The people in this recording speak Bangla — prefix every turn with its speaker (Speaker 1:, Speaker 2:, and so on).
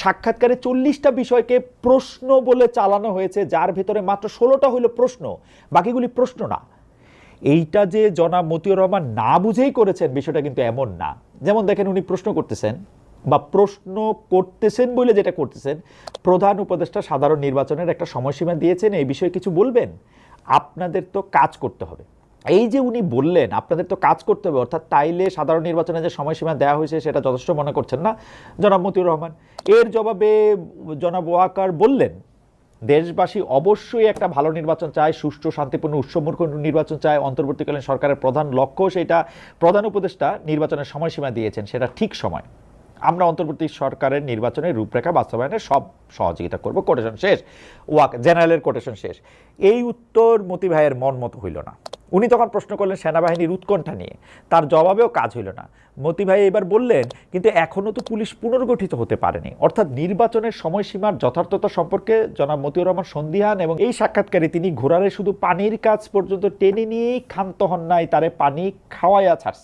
Speaker 1: সাক্ষাৎকারে চল্লিশটা বিষয়কে প্রশ্ন বলে চালানো হয়েছে, যার ভেতরে মাত্র ষোলোটা হলো প্রশ্ন, বাকিগুলি প্রশ্ন না। এইটা যে জনাব মতিউর রহমান না বুঝেই করেছেন, বিষয়টা কিন্তু এমন না। যেমন দেখেন, উনি প্রশ্ন করতেছেন, বা প্রশ্ন করতেছেন বলে যেটা করতেছেন, প্রধান উপদেষ্টা সাধারণ নির্বাচনের একটা সময়সীমা দিয়েছেন, এই বিষয়ে কিছু বলবেন? আপনাদের তো কাজ করতে হবে। এই যে উনি বললেন, আপনাদের তো কাজ করতে হবে, অর্থাৎ তাইলে সাধারণ নির্বাচনে যে সময়সীমা দেওয়া হয়েছে সেটা যথেষ্ট মনে করছেন না? জনাব মতিউর রহমান, এর জবাবে জনাব ওয়াকার বললেন, দেশবাসী অবশ্যই একটা ভালো নির্বাচন চায়, সুষ্ঠু, শান্তিপূর্ণ উৎসবমূর্খ নির্বাচন চায়। অন্তর্বর্তীকালীন সরকারের প্রধান লক্ষ্য সেটা প্রধান উপদেষ্টা নির্বাচনের সময়সীমা দিয়েছেন, সেটা ঠিক সময়। আমরা অন্তর্বর্তী সরকারের নির্বাচনের রূপরেখা বাস্তবায়নে সব সহযোগিতা করব। কোটেশন শেষ। ওয়াক জেনারেলের কোটেশন শেষ। এই উত্তর মতি ভাইয়ের মন মতো হইল না। উনি তখন প্রশ্ন করলেন সেনাবাহিনীর উৎকণ্ঠা নিয়ে। তার জবাবেও কাজ হইল না। মতি ভাই এবার বললেন, কিন্তু এখনও তো পুলিশ পুনর্গঠিত হতে পারেনি। অর্থাৎ নির্বাচনের সময়সীমার যথার্থতা সম্পর্কে জনাব মতিউর রহমান সন্দিহান এবং এই সাক্ষাৎকারে তিনি ঘোরারে শুধু পানির কাজ পর্যন্ত টেনে নিয়েই ক্ষান্ত হন নাই, তারে পানি খাওয়াইয়া ছাড়ছে।